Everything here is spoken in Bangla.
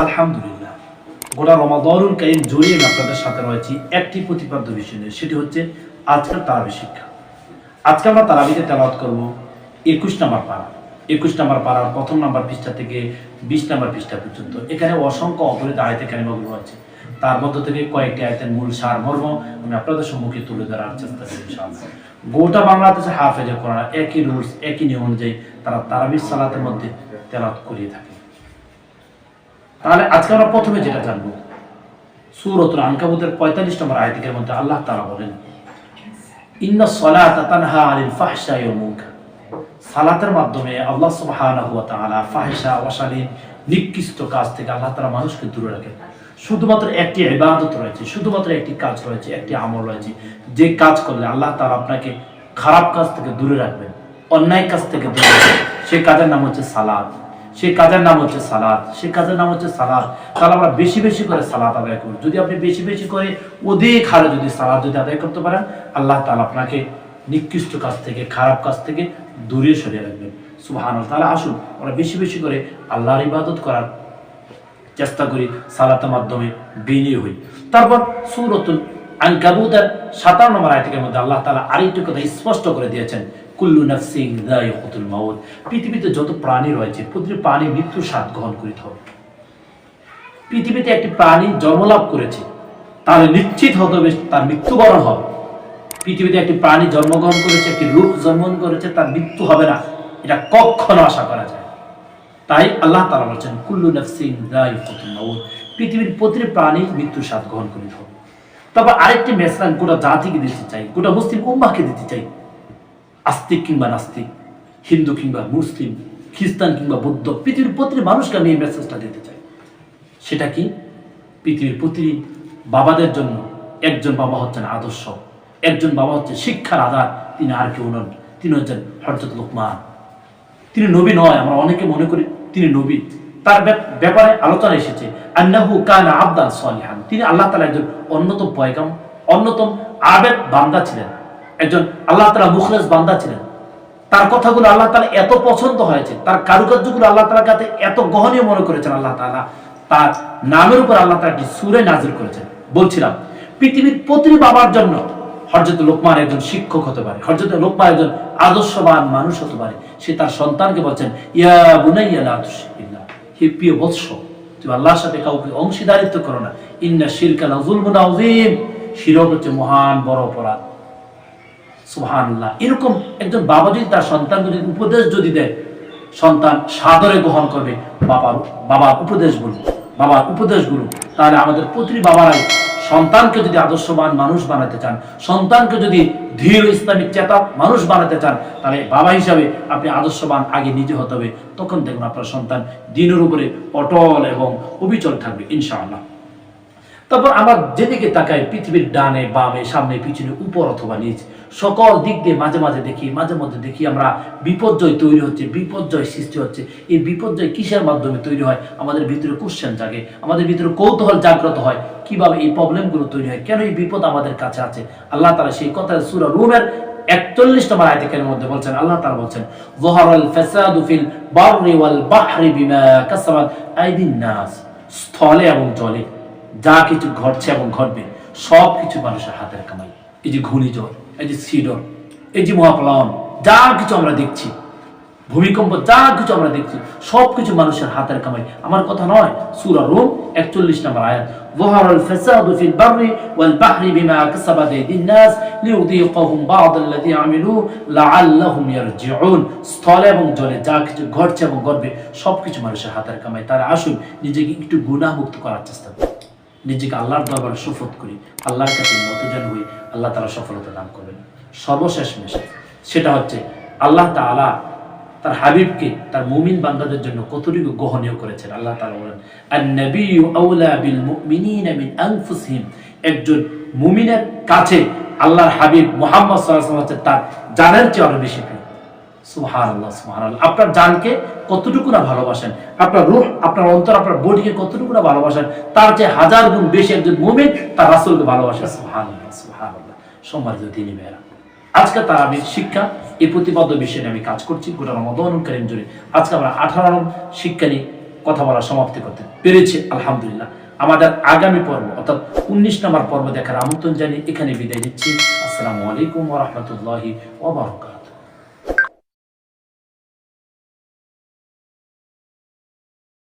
আলহামদুলিল্লাহ। গোটা রমাদরুল কাইম জড়িয়ে আপনাদের সাথে রয়েছি একটি প্রতিপাদ্য বিষয় সেটি হচ্ছে আজকের তারাবি শিক্ষা। আজকে আমরা তারাবিতে তেলাওয়াত করব একুশ নাম্বার পাড়া একুশ নাম্বার পাড়ার প্রথম নাম্বার পৃষ্ঠা থেকে বিশ নাম্বার পৃষ্ঠা পর্যন্ত। এখানে অসংখ্য অপরিত আয়তে কারিমাগুলো আছে। তার মধ্য থেকে কয়েকটি আয়তের মূল সার মর্ম আমি আপনাদের সম্মুখে তুলে ধরার চেষ্টা করি গোটা বাংলাদেশে হাফেজে করা একই রুলস, একই নিয়ম অনুযায়ী তারা তারাবির সালাতের মধ্যে তেলাত করিয়ে থাকে। তাহলে আজকে আমরা প্রথমে যেটা জানব, সুরতুল আনকাবুতের পঁয়তাল্লিশ নম্বর আয়তিকের মধ্যে আল্লাহ তারা বলেন সলাতা তানহা ওয়াল মুনকার। সালাতের মাধ্যমে আল্লাহ সুবহানাহু ওয়া তাআলা ফাহিশা নিকৃষ্ট কাজ থেকে আল্লাহ তাআলা মানুষকে দূরে রাখেন। শুধুমাত্র একটি ইবাদত রয়েছে, শুধুমাত্র একটি কাজ রয়েছে, একটি আমল রয়েছে। যে কাজ করলে আল্লাহ তাআলা আপনাকে খারাপ কাজ থেকে দূরে রাখবেন, অন্যায় কাজ থেকে দূরে রাখবেন। সেই কাজের নাম হচ্ছে সালাত। সেই কাজের নাম হচ্ছে সালাদ সেই কাজের নাম হচ্ছে সালাদ তাহলে আমরা বেশি বেশি করে সালাদ আদায় করব। যদি আপনি বেশি বেশি করে অধিক হারে যদি সালাদ যদি আদায় করতে পারেন, আল্লাহ তাআলা আপনাকে নিকৃষ্ট কাজ থেকে, খারাপ কাজ থেকে দূরে সরিয়ে রাখবেন। সুবহান তাহলে আসুন, আমরা বেশি বেশি করে আল্লাহর ইবাদত করার চেষ্টা করি, সালাতের মাধ্যমে বিনিয়োগ হই। তারপর সুরতুল আনকাবুতের সাতান্ন নম্বর আয়তের মধ্যে আল্লাহ তালা আরেকটি কথা স্পষ্ট করে দিয়েছেন কুল্লু নাফসিং দায়িকুল মাউত। পৃথিবীতে যত প্রাণী রয়েছে, প্রতিটি প্রাণী মৃত্যুর স্বাদ গ্রহণ করিতে হবে। পৃথিবীতে একটি প্রাণী জন্মলাভ করেছে, তাহলে নিশ্চিত হতে হবে তার মৃত্যুবরণ হবে। পৃথিবীতে একটি প্রাণী জন্মগ্রহণ করেছে, একটি রূপ জন্মগ্রহণ করেছে, তার মৃত্যু হবে না। এটা কখনো আশা করা যায় তাই আল্লাহ তাআলা বলছেন, কুল্লু নাফসিং দায়িকুল মাউত। পৃথিবীর প্রতিটি প্রাণী মৃত্যুর স্বাদ গ্রহণ করিতে হবে। তারপর আরেকটি মেসেজ গোটা জাতিকে দিতে চাই, গোটা মুসলিম উম্মাকে দিতে চাই। আস্তিক কিংবা নাস্তিক, হিন্দু কিংবা মুসলিম, খ্রিস্টান কিংবা বৌদ্ধ, পৃথিবীর প্রতিটি মানুষকে আমি এই মেসেজটা দিতে চাই। সেটা কি? পৃথিবীর প্রতিটি বাবাদের জন্য একজন বাবা হচ্ছেন আদর্শ, একজন বাবা হচ্ছে শিক্ষার আধার, তিনি আর কেউ নন, তিনি হচ্ছেন হরজত লোকমান। তিনি নবী নয়, আমরা অনেকে মনে করি তিনি নবী। তার ব্যাপ- ব্যাপারে আলোচনা এসেছে, আন্নাহু কানা আবদান সলিহান। তিনি আল্লাহ তাআলা একজন অন্যতম পয়গাম, অন্যতম আবেদ বান্দা ছিলেন। একজন আল্লাহ তাআলা মুখলেস বান্দা ছিলেন। তার কথাগুলো আল্লাহ তাআলা এত পছন্দ হয়েছে, তার কারুকার্যগুলো আল্লাহ তাআলার কাছে এত গহনীয় মনে করেছেন আল্লাহ তাআলা, তার নামের উপর আল্লাহ তাআলা একটি সূরা নাজিল করেছেন। বলছিলাম, পৃথিবীর প্রতিটি বাবার জন্য হরজত লোকমান একজন শিক্ষক হতে পারে হরজত লোকমান একজন আদর্শবান মানুষ হতে পারে। সে তার সন্তানকে বলছেন, ইয়া বুনাইয়া লা তুশরিকিল্লাহ হে প্রিয় বৎস, তুমি আল্লাহর সাথে কাউকে অংশীদারিত্ব করো না। ইন্না শিরকা লা যুলমুন আযীম। শিরক হচ্ছে মহান বড় অপরাধ। সুবহানাল্লাহ। এরকম একজন বাবা যদি তার সন্তানকে যদি উপদেশ যদি দেয়, সন্তান সাদরে গ্রহণ করবে, বাবার বাবার উপদেশগুলো বাবার উপদেশগুলো, তাহলে আমাদের প্রতিটি বাবারাই সন্তানকে যদি আদর্শবান মানুষ বানাতে চান, সন্তানকে যদি ধীর ইসলামিক চেতা মানুষ বানাতে চান, তাহলে বাবা হিসাবে আপনি আদর্শবান আগে নিজে হতে হবে। তখন দেখুন আপনার সন্তান দিনের উপরে অটল এবং অবিচল থাকবে, ইনশাআল্লাহ। তারপর আমরা যেদিকে তাকাই পৃথিবীর ডানে বামে সামনে পিছনে উপর অথবা নিচ সকল দিক দিয়ে মাঝে মাঝে দেখি, মাঝে মধ্যে দেখি আমরা বিপর্যয় তৈরি হচ্ছে, বিপর্যয় সৃষ্টি হচ্ছে। এই বিপর্যয় কিসের মাধ্যমে তৈরি হয়? আমাদের ভিতরে কোশ্চেন জাগে, আমাদের ভিতরে কৌতূহল জাগ্রত হয়। কীভাবে এই প্রবলেমগুলো তৈরি হয়? কেন এই বিপদ আমাদের কাছে আছে? আল্লাহ তারা সেই কথা সুরা রুমের একচল্লিশ নম্বর আয়াতের মধ্যে বলছেন, আল্লাহ তাআলা বলছেন যহরাল ফাসাদু ফিল ওয়াল বাহরি বিমা কাসাবাত আইদিন নাস। স্থলে এবং জলে যা কিছু ঘটছে এবং ঘটবে সব কিছু মানুষের হাতের কামাই। এই যে ঘূর্ণিঝড় এই যে সিডর এই যে মহাপ্লাবন যা কিছু আমরা দেখছি ভূমিকম্প যা কিছু আমরা দেখছি সব কিছু মানুষের হাতের কামাই আমার কথা নয় সূরা রুম 41 নম্বর আয়াত ظهر الفساد في البر والبحر بما كسبت ايدي الناس ليذيقهم بعض الذي عملوا لعلهم يرجعون স্থলে এবং জলে যা কিছু ঘটছে এবং ঘটবে সবকিছু মানুষের হাতের কামাই তারা আসুন নিজেকে একটু গুনাহমুক্ত করার চেষ্টা করি নিজেকে আল্লাহর দরবারে শপথ করি, আল্লাহর কাছে নতজন হই, আল্লাহ তারা সফলতা দান করবেন। সর্বশেষ মেসেজ সেটা হচ্ছে আল্লাহ তাআলা তার হাবিবকে, তার মুমিন বান্দাদের জন্য কতটুকু গ্রহণীয় করেছেন। আল্লাহ তাআলা বলেন একজন মুমিনের কাছে আল্লাহর হাবিব মুহাম্মদ ওয়াসাল্লাম হচ্ছে তার জানের চেয়ে অনেক বেশি আপনার জানকে কতটুকু না ভালোবাসেন? আপনার আপনার অন্তর, আপনার বডিকে কতটুকু না ভালোবাসেন? তার যে হাজার গুণ বেশি একজন তার রাসূলকে সম্মানিত আজকে তার আমি শিক্ষা, এই প্রতিবদ্ধ বিষয়ে আমি কাজ করছি গোটা জুড়ে। আজকে আমরা আঠারো শিক্ষা নিয়ে কথা বলা সমাপ্তি করতে পেরেছি, আলহামদুলিল্লাহ। আমাদের আগামী পর্ব, অর্থাৎ উনিশ নম্বর পর্ব দেখার আমন্ত্রণ জানিয়ে এখানে বিদায় নিচ্ছি। আসসালামু আলাইকুম ওরহমতুল্লাহি